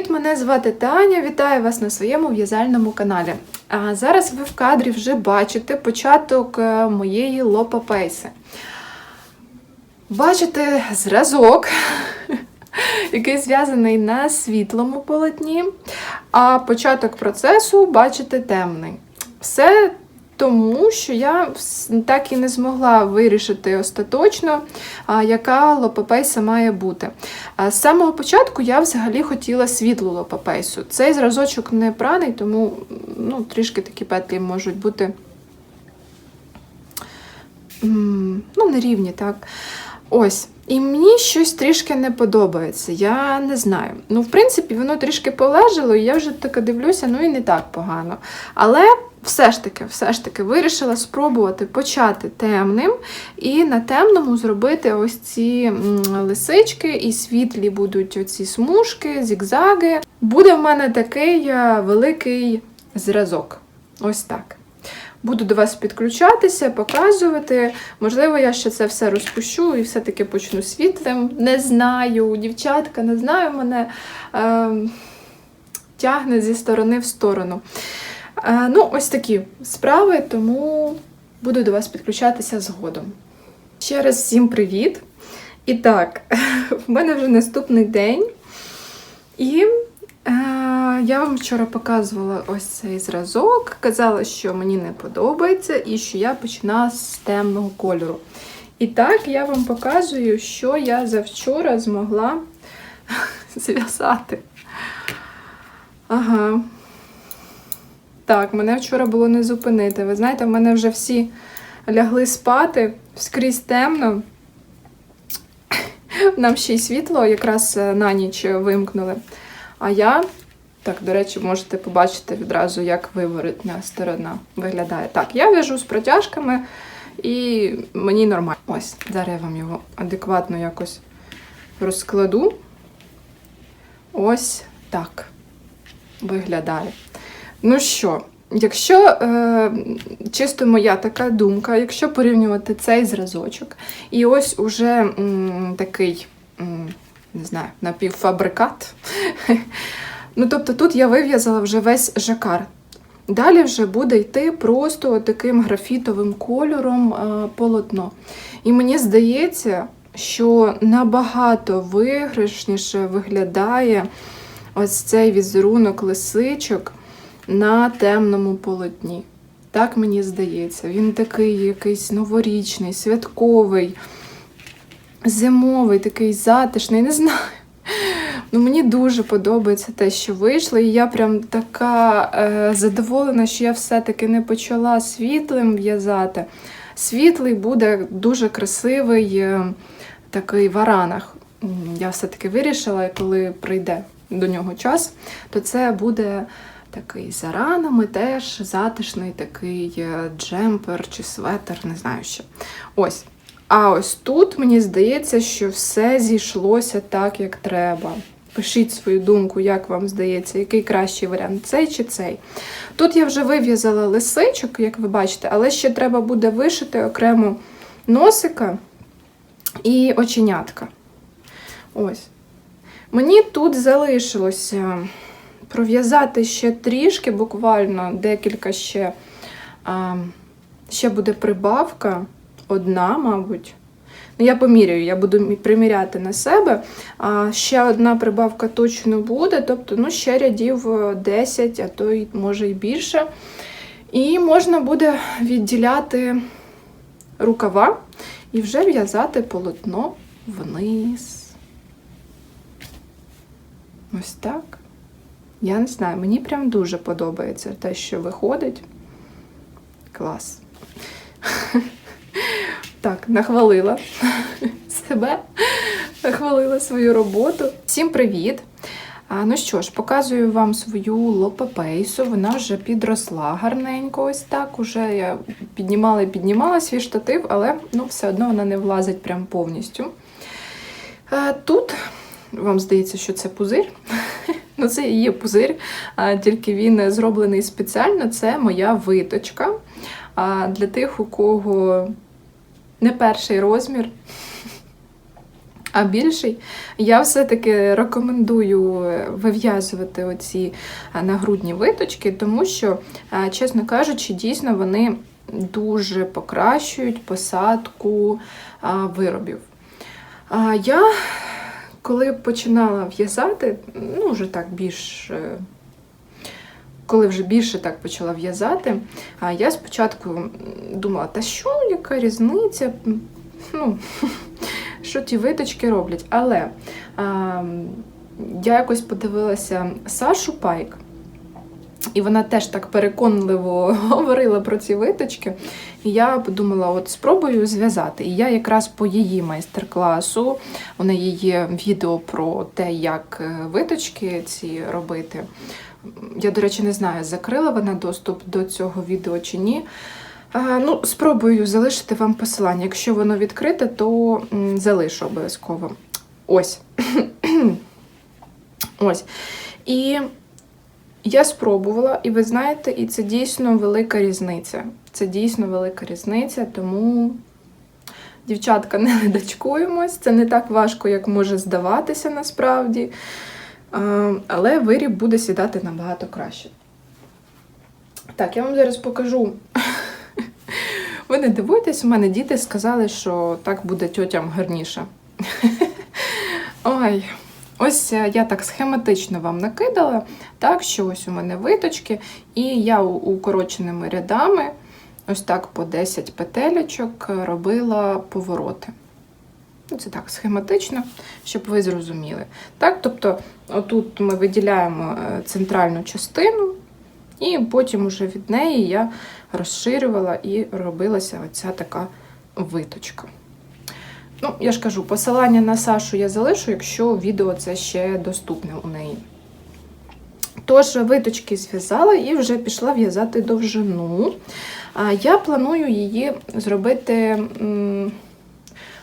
привіт! Мене звати Таня. Вітаю вас на своєму в'язальному каналі. А зараз ви в кадрі вже бачите початок е, моєї лопапейси. Бачите зразок, який зв'язаний на світлому полотні, а початок процесу бачите темний. Все тому, що я так і не змогла вирішити остаточно, яка лопапейса має бути. З самого початку я взагалі хотіла світлу лопапейсу. Цей зразочок не праний, тому ну, трішки такі петлі можуть бути ну, нерівні, так. Ось. І мені щось трішки не подобається. Я не знаю. Ну, в принципі, воно трішки полежало, і я вже таке дивлюся, ну і не так погано. Але все ж таки, все ж таки вирішила спробувати почати темним і на темному зробити ось ці лисички, і світлі будуть оці смужки, зігзаги. Буде в мене такий е, великий зразок. Ось так. Буду до вас підключатися, показувати. Можливо, я ще це все розпущу і все-таки почну світлим. Не знаю, дівчатка, не знаю, мене е, тягне зі сторони в сторону. Е, ну, ось такі справи, тому буду до вас підключатися згодом. Ще раз всім привіт! І так, в мене вже наступний день. І я вам вчора показувала ось цей зразок, казала, що мені не подобається і що я починала з темного кольору. І так, я вам показую, що я завчора змогла зв'язати. Ага. Так, мене вчора було не зупинити. Ви знаєте, в мене вже всі лягли спати, скрізь темно. Нам ще й світло якраз е, на ніч вимкнули. А я, так, до речі, можете побачити відразу, як виворотня сторона виглядає. Так, я в'яжу з протяжками і мені нормально. Ось, зараз я вам його адекватно якось розкладу. Ось так виглядає. Ну що, якщо е, чисто моя така думка, якщо порівнювати цей зразочок, і ось уже м, такий, м, не знаю, напівфабрикат. ну, тобто тут я вив'язала вже весь жакар. Далі вже буде йти просто таким графітовим кольором е, полотно. І мені здається, що набагато виграшніше виглядає ось цей візерунок лисичок на темному полотні. Так мені здається. Він такий якийсь новорічний, святковий, зимовий, такий затишний, не знаю. Ну, мені дуже подобається те, що вийшло, і я прям така е, задоволена, що я все-таки не почала світлим в'язати. Світлий буде дуже красивий е, такий варанах. М, Я все-таки вирішила, коли прийде до нього час, то це буде такий за ранами теж затишний такий е, джемпер чи светер, не знаю що. Ось. А ось тут мені здається, що все зійшлося так, як треба. Пишіть свою думку, як вам здається, який кращий варіант, цей чи цей. Тут я вже вив'язала лисичок, як ви бачите, але ще треба буде вишити окремо носика і оченятка. Ось. Мені тут залишилося пров'язати ще трішки, буквально декілька ще. А, ще буде прибавка, одна, мабуть. Я поміряю, я буду приміряти на себе. А ще одна прибавка точно буде, тобто ну, ще рядів е, 10, а то й може і більше. І можна буде відділяти рукава і вже в'язати полотно вниз. Ось так. Я не знаю, мені прям дуже подобається те, що виходить. Клас. Так, нахвалила себе, нахвалила свою роботу. Всім привіт! Ну що ж, показую вам свою лопапейсу. Вона вже підросла гарненько. Ось так. Уже я піднімала і піднімала свій штатив, але ну, все одно вона не влазить прям повністю. Тут вам здається, що це пузир. Ну, це і є пузир, тільки він зроблений спеціально. Це моя виточка. Для тих, у кого не перший розмір, а більший. Я все-таки рекомендую е, вив'язувати оці е, нагрудні виточки, тому що, е, чесно кажучи, дійсно вони дуже покращують посадку виробів. Я, коли починала в'язати, ну, вже так більш. Коли вже більше так почала в'язати, я спочатку думала, та що, яка різниця? Ну, що ті виточки роблять. Але а, я якось подивилася Сашу Пайк, і вона теж так переконливо говорила про ці виточки. І я подумала, от спробую зв'язати. І я якраз по її майстер-класу, у неї є відео про те, як е, виточки ці робити. Я, до речі, не знаю, закрила вона доступ до цього відео чи ні. Ну, спробую залишити вам посилання. Якщо воно відкрите, то залишу обов'язково. Ось. Ось. І я спробувала, і ви знаєте, і це дійсно велика різниця. Це дійсно велика різниця, тому, дівчатка, не дочкуємось. Це не так важко, як може здаватися насправді. Але виріб буде сідати набагато краще. Так, я вам зараз покажу. Ви не дивуйтесь, у мене діти сказали, що так буде тьотям гарніше. Ой, ось е, я так схематично вам накидала, так що ось у мене виточки, і я укороченими рядами, ось так по 10 петелечок е, робила повороти. Ну, Це так схематично, щоб ви зрозуміли. Так, тобто, отут ми виділяємо е, центральну частину, і потім уже від неї я розширювала і робилася оця така виточка. Ну, я ж кажу, посилання на Сашу я залишу, якщо відео це ще доступне у неї. Тож, виточки зв'язала і вже пішла в'язати довжину. Я планую її зробити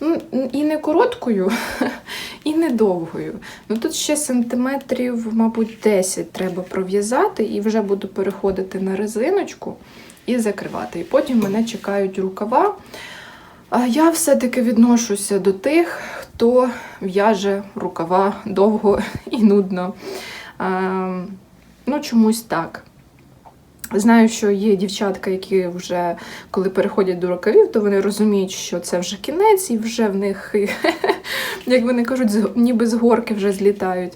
ну, і не короткою, і не довгою. Ну, тут ще сантиметрів, мабуть, 10 треба пров'язати, і вже буду переходити на резиночку і закривати. І потім мене чекають рукава. А я все-таки відношуся до тих, хто в'яже рукава довго і нудно. А, ну, чомусь так. Знаю, що є дівчатка, які вже коли переходять до рукавів, то вони розуміють, що це вже кінець, і вже в них, як вони кажуть, ніби з горки вже злітають.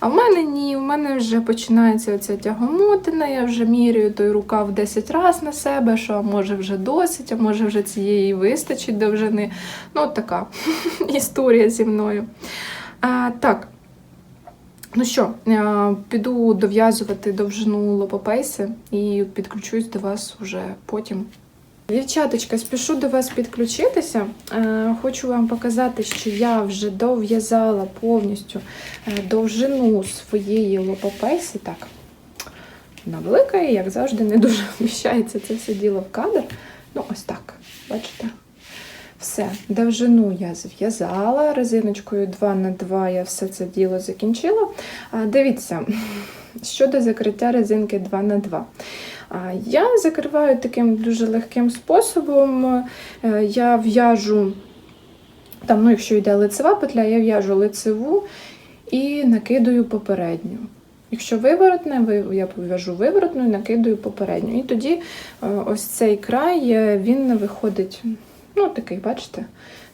А в мене ні, в мене вже починається оця тягомотина, я вже міряю той рукав 10 разів на себе, що може вже досить, а може вже цієї вистачить довжини. Ну, от така історія зі мною. А, так. Ну що, е, піду дов'язувати довжину лопопейси і підключусь до вас вже потім. Дівчаточка, спішу до вас підключитися. Е, Хочу вам показати, що я вже дов'язала повністю е, довжину своєї лопопейси. Так, вона велика і, як завжди, не дуже вміщається це все діло в кадр. Ну, ось так, бачите? Все, довжину я зв'язала, резиночкою 2 на 2 я все це діло закінчила. Дивіться, щодо закриття резинки 2 на 2 А, Я закриваю таким дуже легким способом. Е, Я в'яжу, там, ну, якщо йде лицева петля, я в'яжу лицеву і накидаю попередню. Якщо виворотне, я пов'яжу виворотну і накидаю попередню. І тоді е, ось цей край е, він виходить, ну такий, бачите,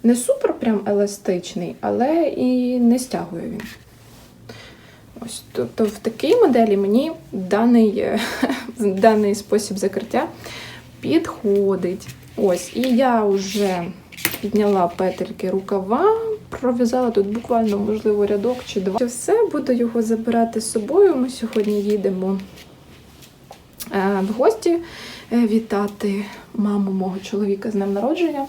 не супер прям еластичний, але і не стягує він. Ось, тобто в такій моделі мені даний, е, даний спосіб закриття підходить. Ось, і я вже підняла петельки рукава, пров'язала тут буквально, можливо, рядок чи два. Все, буду його забирати з собою. Ми сьогодні їдемо е, в гості вітати маму мого чоловіка з днем народження.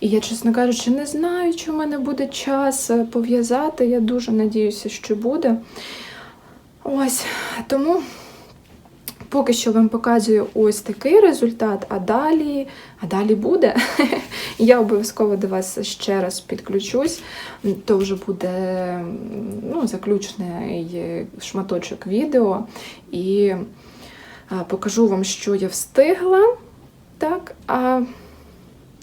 І я, чесно кажучи, не знаю, чи в мене буде час е, пов'язати. Я дуже надіюся, що буде. Ось, тому поки що вам показую ось такий результат, а далі, а далі буде. Я обов'язково до вас ще раз підключусь. То вже буде ну, заключний е, шматочок відео. І покажу вам, що я встигла. Так, а,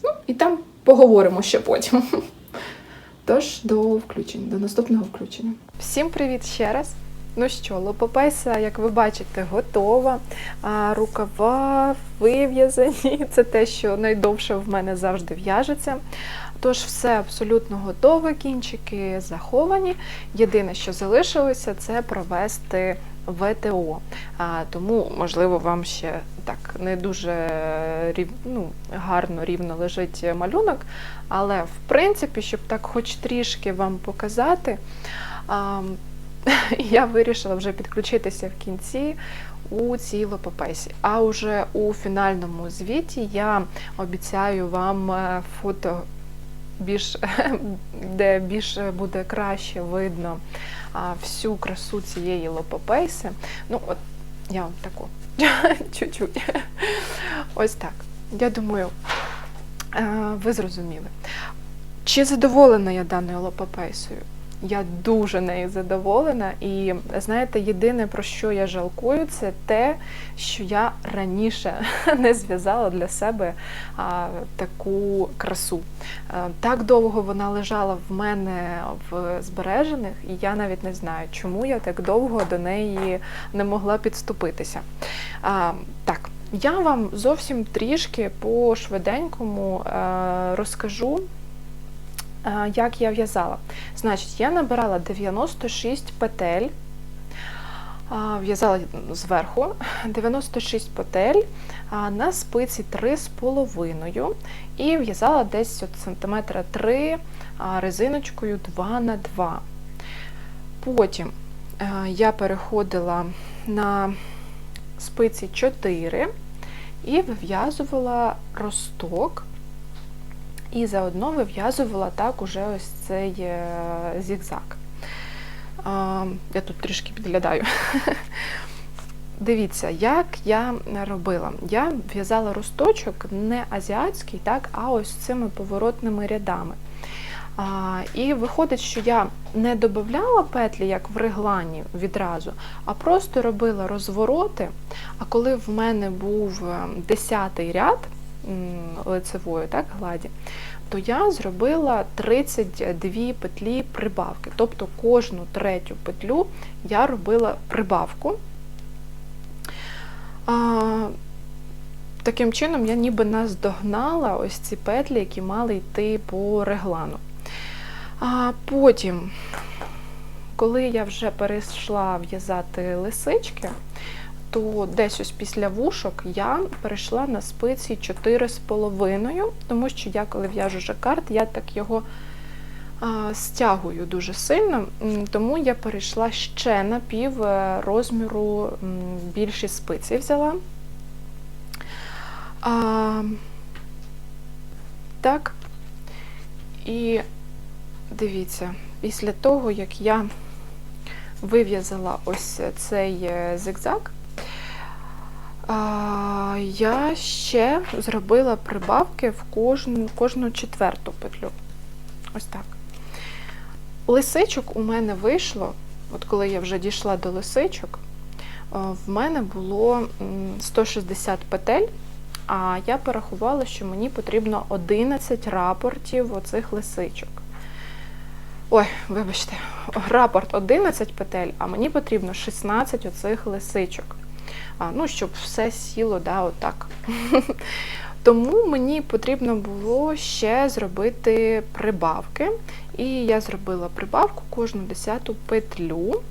ну, і там поговоримо ще потім. Тож до включення, до наступного включення. Всім привіт ще раз. Ну що, лопопеса, як ви бачите, готова. А, рукава вив'язані. Це те, що найдовше в мене завжди в'яжеться. Тож все абсолютно готове, кінчики заховані. Єдине, що залишилося, це провести ВТО. Тому, можливо, вам ще так не дуже рів, ну, гарно рівно лежить малюнок. Але в принципі, щоб так хоч трішки вам показати, я вирішила вже підключитися в кінці у цій лопопесі. А вже у фінальному звіті я обіцяю вам е, фото більш, де більш буде краще видно всю красу цієї лопопейси. Ну, от я вам таку чуть-чуть. Ось так. Я думаю, е, ви зрозуміли. Чи задоволена я даною лопопейсою? Я дуже нею задоволена, і знаєте, єдине про що я жалкую, це те, що я раніше не зв'язала для себе а, таку красу. А, так довго вона лежала в мене в збережених, і я навіть не знаю, чому я так довго до неї не могла підступитися. А, так, я вам зовсім трішки по швиденькому розкажу. Як я в'язала? Значить, я набирала 96 петель, в'язала зверху 96 петель на спиці 3,5 і в'язала десь от сантиметра 3 резиночкою 2 на 2. Потім я переходила на спиці 4 і вив'язувала росток. І заодно вив'язувала так уже ось цей е, зігзаг. Я тут трішки підглядаю. Дивіться, як я робила. Я в'язала росточок не азіатський, так, а ось цими поворотними рядами. А, І виходить, що я не додавала петлі, як в реглані відразу, а просто робила розвороти. А коли в мене був е, десятий ряд, лицевої так, гладі, то я зробила 32 петлі прибавки. Тобто кожну третю петлю я робила прибавку. А, Таким чином, я ніби наздогнала ось ці петлі, які мали йти по реглану. А Потім, коли я вже перейшла в'язати лисички, то десь ось після вушок я перейшла на спиці 4,5, тому що я, коли в'яжу жакард, я так його а, стягую дуже сильно, тому я перейшла ще на пів е, розміру більші спиці взяла. А, Так, і дивіться, після того, як я вив'язала ось цей е, зигзаг, я ще зробила прибавки в кожну, кожну четверту петлю. Ось так. Лисичок у мене вийшло, от коли я вже дійшла до лисичок, в мене було 160 петель, а я порахувала, що мені потрібно 11 рапортів оцих лисичок. Ой, вибачте, рапорт 11 петель, а мені потрібно 16 оцих лисичок ну, щоб все сіло да, отак. Тому мені потрібно було ще зробити прибавки. І я зробила прибавку кожну десяту петлю.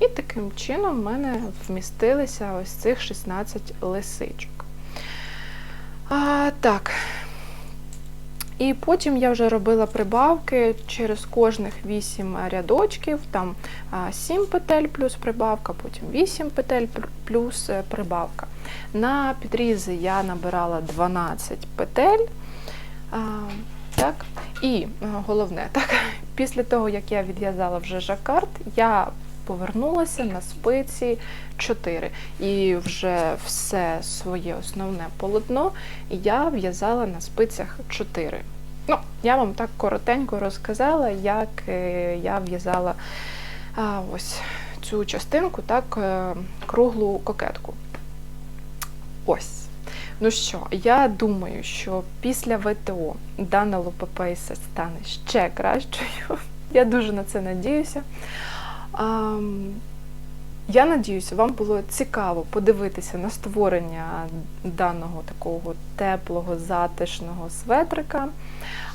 І таким чином в мене вмістилися ось цих 16 лисичок. А, Так, і потім я вже робила прибавки через кожних 8 рядочків, там 7 петель плюс прибавка, потім 8 петель плюс е, прибавка. На підрізи я набирала 12 петель. Так. І е, головне, так, після того, як я відв'язала вже жакард, я повернулася на спиці 4. І вже все своє основне полотно я в'язала на спицях 4. Ну, Я вам так коротенько розказала, як е, я в'язала ось цю частинку, так, е, круглу кокетку. Ось. Ну що, я думаю, що після ВТО дана лопапейса стане ще кращою. Я дуже на це надіюся. Я надіюся, вам було цікаво подивитися на створення даного такого теплого, затишного светрика.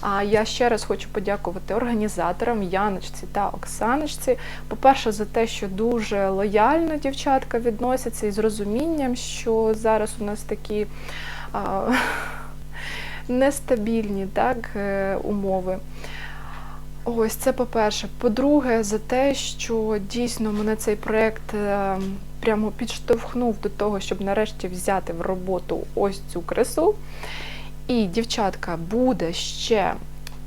А я ще раз хочу подякувати організаторам Яночці та Оксаночці. По-перше, за те, що дуже лояльно дівчатка відносяться і з розумінням, що зараз у нас такі а, нестабільні так, е, умови. Ось це по-перше. По-друге, за те, що дійсно мене цей проєкт е, прямо підштовхнув до того, щоб нарешті взяти в роботу ось цю красу. І, дівчатка, буде ще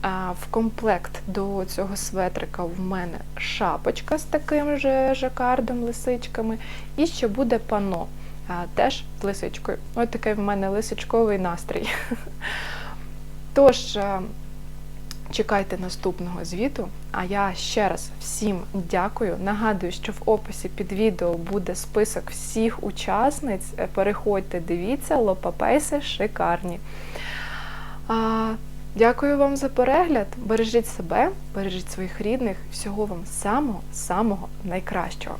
а, в комплект до цього светрика в мене шапочка з таким же жакардом, лисичками, і ще буде пано, а, теж лисичкою. Ось такий в мене лисичковий настрій. Тож, е, чекайте наступного звіту. А я ще раз всім дякую. Нагадую, що в описі під відео буде список всіх учасниць. Переходьте, дивіться, лопапейси шикарні. А, дякую вам за перегляд. Бережіть себе, бережіть своїх рідних. Всього вам самого-самого найкращого.